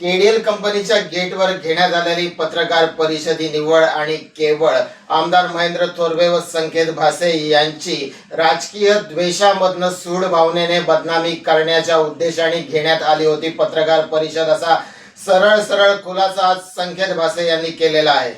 केडीएल कंपनीच्या गेटवर घेण्यात आलेली पत्रकार परिषदी निवड आणि केवळ. आमदार महेंद्र थोरवे व संकेत भासे यांची राजकीय द्वेषामधनं सूड भावनेने बदनामी करण्याच्या उद्देशाने घेण्यात आली होती. पत्रकार परिषद असा सरळ सरळ खुलासा आज संकेत भासे यांनी केलेला आहे.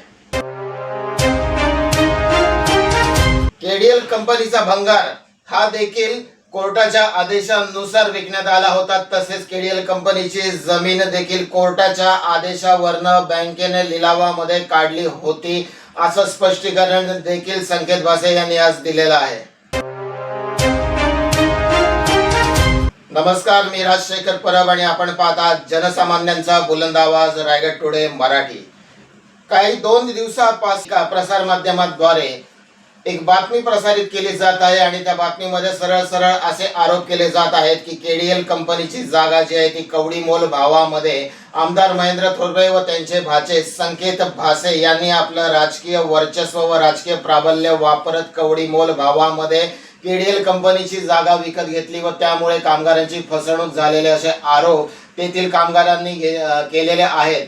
केडीएल कंपनीचा भंगार हा देखील कोर्टाच्या आदेशानुसार विकण्यात आला होता तसेच केडीएल कंपनीची जमीन देखील कोर्टाच्या आदेशावरनं बँकेने लिलावामध्ये काढली होती असं स्पष्टीकरण देखील संकेत भासे यांनी आज दिलेलं आहे. नमस्कार मी राजशेखर परब आणि आपण पाहता जनसामान्यांचा बुलंद आवाज रायगड टुडे मराठी. काही दोन दिवसापासून प्रसार माध्यमाद्वारे एक बातमी प्रसारित केली जात आहे आणि त्या बातमीमध्ये सरळ सरळ असे आरोप केले जात आहेत की केडीएल कंपनीची जागा जी आहे ती कवडी मोल भावामध्ये आमदार महेंद्र थोरवे व त्यांचे भाचे संकेत भासे यांनी आपलं राजकीय वर्चस्व व राजकीय प्राबल्य वापरत कवडी मोल भावामध्ये केडीएल कंपनीची जागा विकत घेतली व त्यामुळे कामगारांची फसवणूक झालेले असे आरोप तेथील कामगारांनी घे- केलेले आहेत.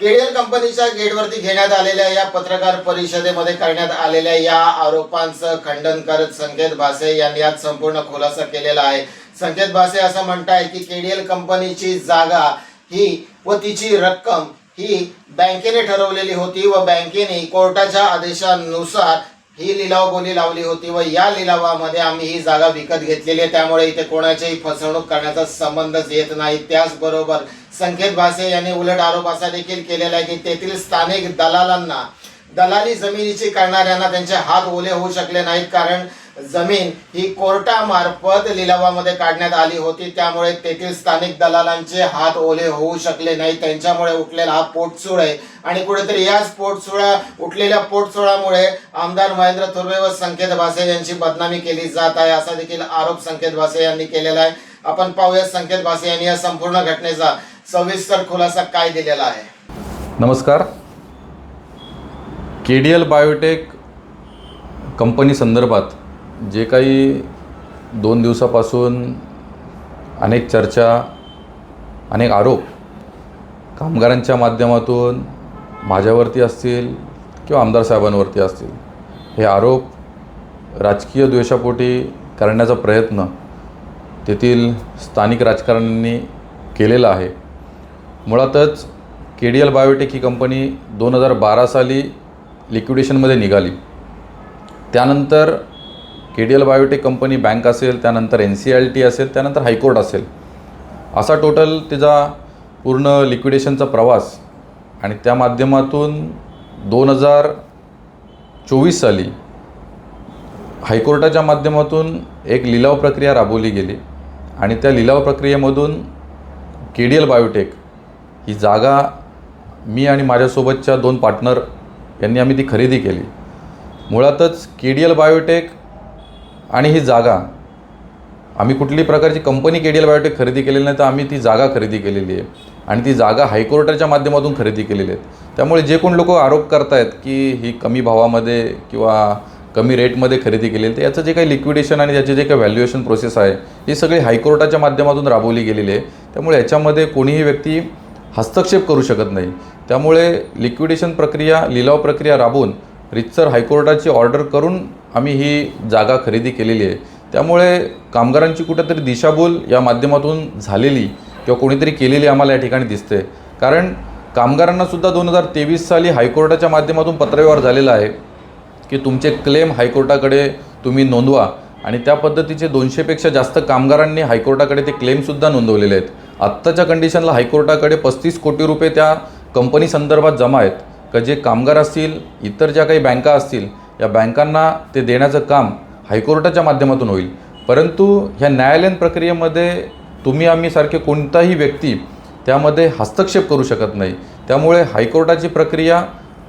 केडीएल कंपनीच्या गेटवरती घेण्यात आलेल्या या पत्रकार परिषदेमध्ये करण्यात आलेल्या या आरोपांचं खंडन करत संकेत भासे यांनी आज संपूर्ण खुलासा केलेला आहे. संकेत भासे असं म्हणताय की केडीएल कंपनीची जागा ही व तिची रक्कम ही बँकेने ठरवलेली होती व बँकेने कोर्टाच्या आदेशानुसार ही लिलाव बोली लावली होती व या लिलावामध्ये आम्ही ही जागा विकत घेतलेली आहे. त्यामुळे इथे कोणाचीही फसवणूक करण्याचा संबंधच येत नाही. त्याचबरोबर संकेत भासे यांनी उलट आरोप असा देखील केलेला आहे की तेथील स्थानिक दलालांना दलाली जमिनीची करणाऱ्यांना त्यांचे हात ओले होऊ शकले नाहीत. कारण जमीन ही कोर्टामार्फत लिलावामध्ये काढण्यात आली होती. त्यामुळे तेथील स्थानिक दलालांचे हात ओले होऊ शकले नाही. त्यांच्यामुळे उठलेला हा पोटसूळ आहे. आणि कुठेतरी याच पोटसुळा उठलेल्या पोटसुळामुळे आमदार महेंद्र थोरवे व संकेत भासे यांची बदनामी केली जात आहे. असा देखील आरोप संकेत भासे यांनी केलेला आहे. आपण पाहूया संकेत भासे यांनी या संपूर्ण घटनेचा सविस्तर खुलासा काय दिलेला आहे. नमस्कार. K D L biotech company संदर्भात जे काही दोन दिवसापासून अनेक चर्चा अनेक आरोप कामगारांच्या माध्यमातून माझ्यावरती असतील किंवा आमदार साहेबांवरती असतील हे आरोप राजकीय द्वेषापोटी करण्याचा प्रयत्न तेथील स्थानिक राजकारण्यांनी केलेला आहे. मुळातच के डी एल बायोटेक ही कंपनी दोन हजार बारा साली लिक्विडेशनमध्ये निघाली. त्यानंतर K D L biotech company bank असेल त्यानंतर एन सी एल टी असेल त्यानंतर हायकोर्ट असेल. असा टोटल तिचा पूर्ण लिक्विडेशनचा प्रवास आणि त्या माध्यमातून दोन हजार चोवीस साली हायकोर्टाच्या माध्यमातून एक लिलाव प्रक्रिया राबवली गेली आणि त्या लिलाव प्रक्रियेमधून के डी एल बायोटेक ही जागा मी आणि माझ्यासोबतच्या दोन पार्टनर यांनी आम्ही ती खरेदी केली. मुळातच के डी एल बायोटेक आणि ही जागा आम्ही कुठली प्रकारची company K D L biotech खरेदी केलेली नाही तर आम्ही ती जागा खरेदी केलेली आहे. आणि ती जागा हायकोर्टाच्या माध्यमातून खरेदी केलेली आहे त्यामुळे जे कोण लोक आरोप करतायत की ही कमी भावामध्ये किंवा कमी रेटमध्ये खरेदी केलेली तर याचं जे काही लिक्विडेशन आणि याचे जे काही व्हॅल्युएशन प्रोसेस आहे ही सगळी हायकोर्टाच्या माध्यमातून राबवली गेलेली आहे. त्यामुळे याच्यामध्ये कोणीही व्यक्ती हस्तक्षेप करू शकत नाही. त्यामुळे लिक्विडेशन प्रक्रिया लिलाव प्रक्रिया राबवून रितसर हायकोर्टाची ऑर्डर करून आम्ही ही जागा खरेदी केलेली आहे. त्यामुळे कामगारांची कुठेतरी दिशाभूल या माध्यमातून झालेली किंवा कोणीतरी केलेली आम्हाला या ठिकाणी दिसते. कारण कामगारांनासुद्धा दोन हजार तेवीस साली हायकोर्टाच्या माध्यमातून पत्रव्यवहार झालेला आहे की तुमचे क्लेम हायकोर्टाकडे तुम्ही नोंदवा आणि त्या पद्धतीचे दोनशेपेक्षा जास्त कामगारांनी हायकोर्टाकडे ते क्लेमसुद्धा नोंदवलेले आहेत. आत्ताच्या कंडिशनला हायकोर्टाकडे पस्तीस कोटी रुपये त्या कंपनी संदर्भात जमा आहेत. का जे कामगार असतील इतर ज्या काही बँका असतील या बँकांना ते देण्याचं काम हायकोर्टाच्या माध्यमातून होईल. परंतु ह्या न्यायालयीन प्रक्रियेमध्ये तुम्ही आम्ही सारखे कोणताही व्यक्ती त्यामध्ये हस्तक्षेप करू शकत नाही. त्यामुळे हायकोर्टाची प्रक्रिया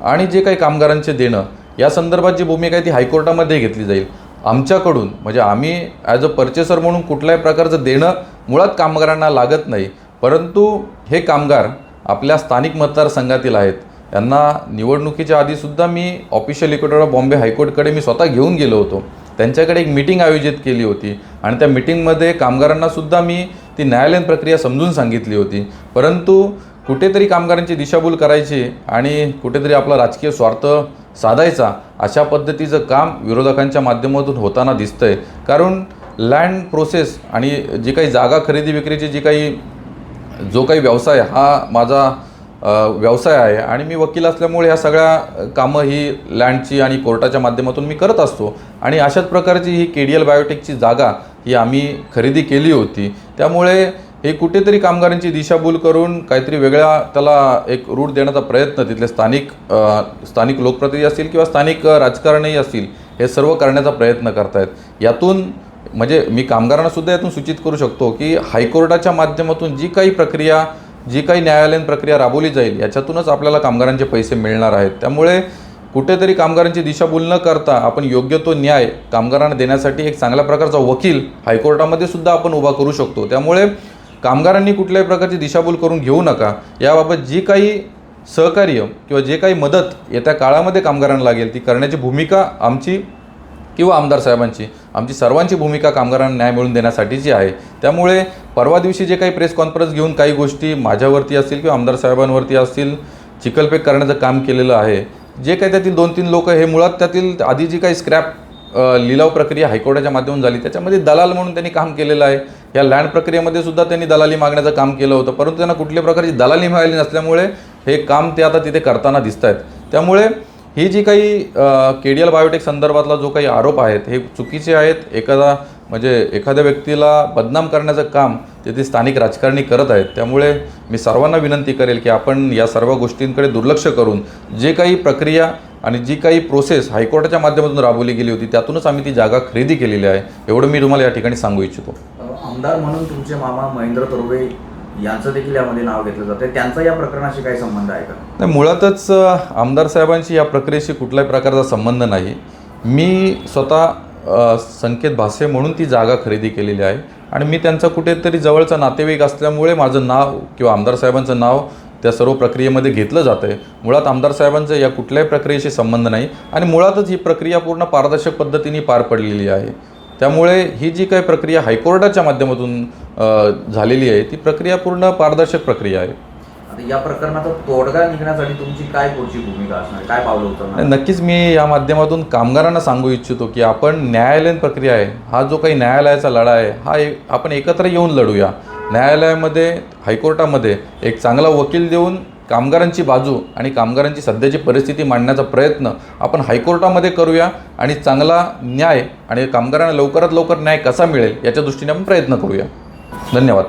आणि जे काही कामगारांचे देणं या संदर्भात जी भूमिका आहे ती हायकोर्टामध्ये घेतली जाईल. आमच्याकडून म्हणजे आम्ही ॲज अ पर्चेसर म्हणून कुठल्याही प्रकारचं देणं मुळात कामगारांना लागत नाही. परंतु हे कामगार आपल्या स्थानिक मतदारसंघातील आहेत. यांना निवडणुकीच्या आधीसुद्धा मी ऑफिशियल इक्वेटर ऑफ बॉम्बे हायकोर्टकडे मी स्वतः घेऊन गेलो होतो. त्यांच्याकडे एक मिटिंग आयोजित केली होती आणि त्या मिटिंगमध्ये कामगारांनासुद्धा मी ती न्यायालयीन प्रक्रिया समजून सांगितली होती. परंतु कुठेतरी कामगारांची दिशाभूल करायची आणि कुठेतरी आपला राजकीय स्वार्थ साधायचा अशा पद्धतीचं काम विरोधकांच्या माध्यमातून होताना दिसतंय. कारण लँड प्रोसेस आणि जी काही जागा खरेदी विक्रीची जी काही जो काही व्यवसाय हा माझा व्यवसाय आहे आणि मी वकील असल्यामुळे ह्या सगळ्या कामं ही लँडची आणि कोर्टाच्या माध्यमातून मी करत असतो. आणि अशाच प्रकारची ही के डी एल बायोटेकची जागा ही आम्ही खरेदी केली होती. त्यामुळे हे कुठेतरी कामगारांची दिशाभूल करून काहीतरी वेगळा त्याला एक रूट देण्याचा प्रयत्न तिथले स्थानिक स्थानिक लोकप्रतिनिधी असतील किंवा स्थानिक राजकारणही असतील हे सर्व करण्याचा प्रयत्न करतायत. यातून म्हणजे मी कामगारांनासुद्धा यातून सूचित करू शकतो की हायकोर्टाच्या माध्यमातून जी काही प्रक्रिया जी काही न्यायालयीन प्रक्रिया राबवली जाईल याच्यातूनच आपल्याला कामगारांचे पैसे मिळणार आहेत. त्यामुळे कुठेतरी कामगारांची दिशाभूल न करता आपण योग्य तो न्याय कामगारांना देण्यासाठी एक चांगल्या प्रकारचा वकील हायकोर्टामध्ये सुद्धा आपण उभा करू शकतो. त्यामुळे कामगारांनी कुठल्याही प्रकारची दिशाभूल करून घेऊ नका. याबाबत जी काही सहकार्य किंवा जे काही मदत येत्या काळामध्ये कामगारांना लागेल ती करण्याची भूमिका आमची किंवा आमदार साहेबांची आमची सर्वांची भूमिका कामगारांना न्याय मिळवून देण्यासाठीची आहे त्यामुळे परवा दिवशी जे काही प्रेस कॉन्फरन्स घेऊन काही गोष्टी माझ्यावरती असतील किंवा आमदार साहेबांवरती असतील चिखलपेक करण्याचं काम केलेलं आहे जे काही त्यातील दोन तीन लोक हे मुळात त्यातील आधी जी काही स्क्रॅप लिलाव प्रक्रिया हायकोर्टाच्या माध्यमातून झाली त्याच्यामध्ये दलाल म्हणून त्यांनी काम केलेलं आहे. या लँड प्रक्रियेमध्ये सुद्धा त्यांनी दलाली मागण्याचं काम केलं होतं परंतु त्यांना कुठल्या प्रकारची दलाली मिळाली नसल्यामुळे हे काम ते आता तिथे करताना दिसत आहेत त्यामुळे ही जी काही के डी एल बायोटेक संदर्भातला जो काही आरोप आहेत हे चुकीचे आहेत. एखादा म्हणजे एखाद्या व्यक्तीला बदनाम करण्याचं काम तेथे स्थानिक राजकारणी करत आहेत. त्यामुळे मी सर्वांना विनंती करेल की आपण या सर्व गोष्टींकडे दुर्लक्ष करून जे काही प्रक्रिया आणि जी काही प्रोसेस हायकोर्टाच्या माध्यमातून राबवली गेली होती त्यातूनच आम्ही ती जागा खरेदी केलेली आहे. एवढं मी तुम्हाला या ठिकाणी सांगू इच्छितो. आमदार म्हणून तुमचे मामा महेंद्र तोरवे यांचं देखील यामध्ये नाव घेतलं जातं त्यांचा या प्रकरणाशी काही संबंध आहे का? नाही मुळातच आमदार साहेबांशी या प्रक्रियेशी कुठल्याही प्रकारचा संबंध नाही. मी स्वतः संकेत भासे म्हणून ती जागा खरेदी केलेली आहे आणि मी त्यांचा कुठेतरी जवळचा नातेवाईक असल्यामुळे माझं नाव किंवा आमदार साहेबांचं नाव त्या सर्व प्रक्रियेमध्ये घेतलं जातं आहे मुळात आमदार साहेबांचं या कुठल्याही प्रक्रियेशी संबंध नाही आणि मुळातच ही प्रक्रिया पूर्ण पारदर्शक पद्धतीने पार पडलेली आहे. त्यामुळे ही जी काही प्रक्रिया हायकोर्टाच्या माध्यमातून झालेली आहे ती प्रक्रिया पूर्ण पारदर्शक प्रक्रिया आहे. या प्रकरणाचा तोडगा निघण्यासाठी तुमची काय पुढची भूमिका असणार? काय पावलं नाही, नक्कीच मी या माध्यमातून कामगारांना सांगू इच्छितो की आपण न्यायालयीन प्रक्रिया आहे. हा जो काही न्यायालयाचा लढा आहे हा एक आपण एकत्र येऊन लढूया. न्यायालयामध्ये हायकोर्टामध्ये एक चांगला वकील देऊन कामगारांची बाजू आणि कामगारांची सध्याची परिस्थिती मांडण्याचा प्रयत्न आपण हायकोर्टामध्ये करूया आणि चांगला न्याय आणि कामगारांना लवकरात लवकर न्याय कसा मिळेल याच्या दृष्टीने आपण प्रयत्न करूया. धन्यवाद.